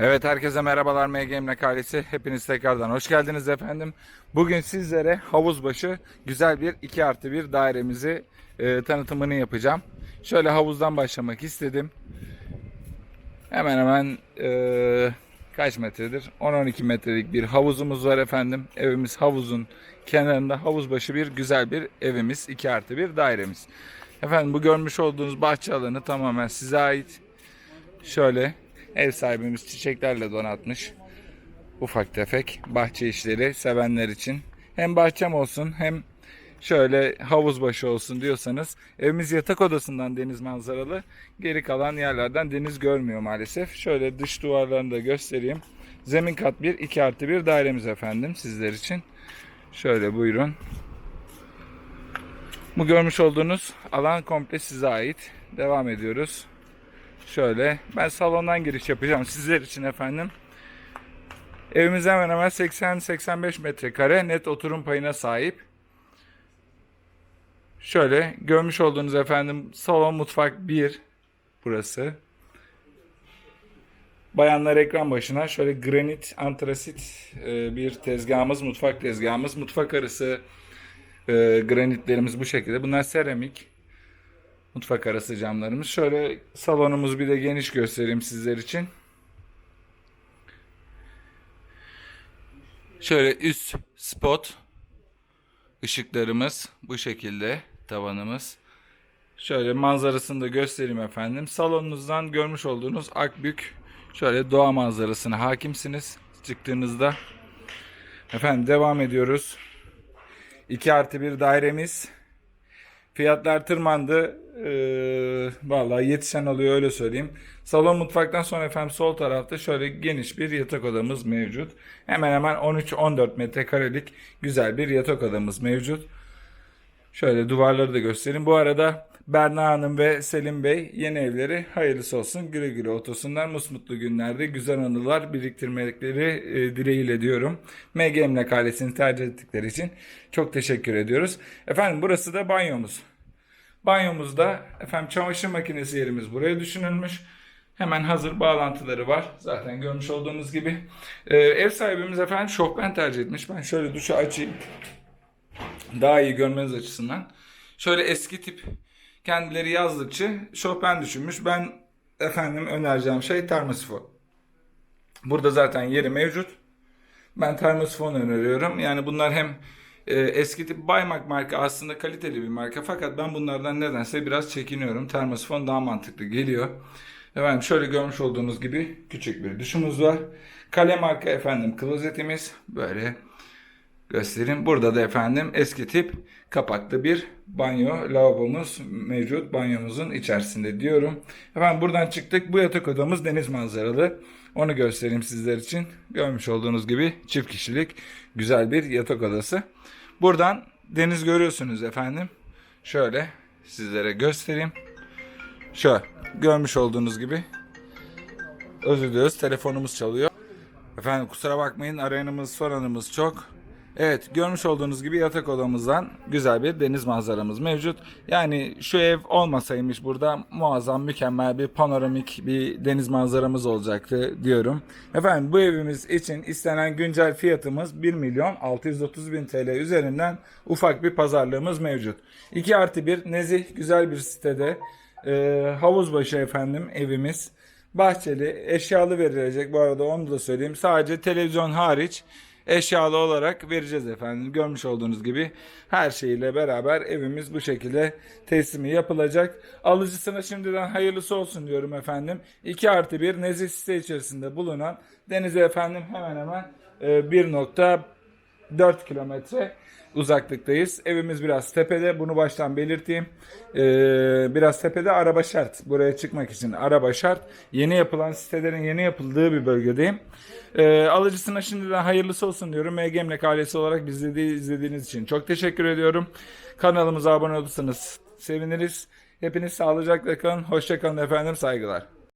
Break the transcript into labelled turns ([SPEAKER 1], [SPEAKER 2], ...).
[SPEAKER 1] Evet herkese merhabalar MGM ailesi. Hepiniz tekrardan hoş geldiniz efendim. Bugün sizlere havuzbaşı güzel bir 2 artı 1 dairemizi e, tanıtımını yapacağım. Şöyle havuzdan başlamak istedim. Hemen hemen e, kaç metredir? 10-12 metrelik bir havuzumuz var efendim. Evimiz havuzun kenarında havuzbaşı bir güzel bir evimiz. 2 artı 1 dairemiz. Efendim bu görmüş olduğunuz bahçe alanı tamamen size ait. Şöyle ev sahibimiz çiçeklerle donatmış. Ufak tefek bahçe işleri sevenler için. Hem bahçem olsun hem şöyle havuz başı olsun diyorsanız evimiz yatak odasından deniz manzaralı. Geri kalan yerlerden deniz görmüyor maalesef. Şöyle dış duvarlarını da göstereyim. Zemin kat 1 2 artı 1 dairemiz efendim sizler için. Şöyle buyurun. Bu görmüş olduğunuz alan komple size ait. Devam ediyoruz. Şöyle ben salondan giriş yapacağım sizler için efendim. Evimiz hemen hemen 80-85 metrekare net oturum payına sahip. Şöyle görmüş olduğunuz efendim salon mutfak 1 burası. Bayanlar ekran başına şöyle granit antrasit e, bir tezgahımız, mutfak tezgahımız. Mutfak arası e, granitlerimiz bu şekilde. Bunlar seramik. Mutfak arası camlarımız. Şöyle salonumuz bir de geniş göstereyim sizler için. Şöyle üst spot ışıklarımız bu şekilde tavanımız. Şöyle manzarasını da göstereyim efendim. Salonunuzdan görmüş olduğunuz Akbük şöyle doğa manzarasına hakimsiniz çıktığınızda. Efendim devam ediyoruz. 2 artı 1 dairemiz. Fiyatlar tırmandı. Ee, vallahi yetişen alıyor öyle söyleyeyim. Salon mutfaktan sonra efendim sol tarafta şöyle geniş bir yatak odamız mevcut. Hemen hemen 13-14 metrekarelik güzel bir yatak odamız mevcut. Şöyle duvarları da göstereyim. Bu arada Berna Hanım ve Selim Bey yeni evleri hayırlısı olsun. Güle güle otursunlar. Musmutlu günlerde güzel anılar biriktirmeleri e, dileğiyle diyorum. MG Emlak ailesini tercih ettikleri için çok teşekkür ediyoruz. Efendim burası da banyomuz. Banyomuzda efendim çamaşır makinesi yerimiz buraya düşünülmüş. Hemen hazır bağlantıları var. Zaten görmüş olduğunuz gibi. Ee, ev sahibimiz efendim şofben tercih etmiş. Ben şöyle duşu açayım. Daha iyi görmeniz açısından. Şöyle eski tip kendileri yazlıkçı şofben düşünmüş. Ben efendim önereceğim şey termosifon. Burada zaten yeri mevcut. Ben termosifon öneriyorum. Yani bunlar hem e, eski tip Baymak marka aslında kaliteli bir marka fakat ben bunlardan nedense biraz çekiniyorum. Termosifon daha mantıklı geliyor. Efendim şöyle görmüş olduğunuz gibi küçük bir duşumuz var. Kale marka efendim klozetimiz böyle göstereyim. Burada da efendim eski tip kapaklı bir banyo lavabomuz mevcut banyomuzun içerisinde diyorum. Efendim buradan çıktık. Bu yatak odamız deniz manzaralı. Onu göstereyim sizler için. Görmüş olduğunuz gibi çift kişilik güzel bir yatak odası. Buradan deniz görüyorsunuz efendim. Şöyle sizlere göstereyim. Şöyle görmüş olduğunuz gibi. Özür diliyoruz telefonumuz çalıyor. Efendim kusura bakmayın arayanımız soranımız çok. Evet görmüş olduğunuz gibi yatak odamızdan güzel bir deniz manzaramız mevcut. Yani şu ev olmasaymış burada muazzam mükemmel bir panoramik bir deniz manzaramız olacaktı diyorum. Efendim bu evimiz için istenen güncel fiyatımız 1 milyon 630 bin TL üzerinden ufak bir pazarlığımız mevcut. 2 artı 1 nezih güzel bir sitede e, havuz başı efendim evimiz. Bahçeli eşyalı verilecek bu arada onu da söyleyeyim. Sadece televizyon hariç eşyalı olarak vereceğiz efendim. Görmüş olduğunuz gibi her şeyle beraber evimiz bu şekilde teslimi yapılacak. Alıcısına şimdiden hayırlısı olsun diyorum efendim. 2 artı 1 nezih site içerisinde bulunan denize efendim hemen hemen e, 1. 4 kilometre uzaklıktayız. Evimiz biraz tepede. Bunu baştan belirteyim. Ee, biraz tepede araba şart. Buraya çıkmak için araba şart. Yeni yapılan sitelerin yeni yapıldığı bir bölgedeyim. Ee, alıcısına şimdiden hayırlısı olsun diyorum. MG ailesi olarak bizleri izlediğiniz için çok teşekkür ediyorum. Kanalımıza abone olursanız seviniriz. Hepiniz sağlıcakla kalın. Hoşçakalın efendim. Saygılar.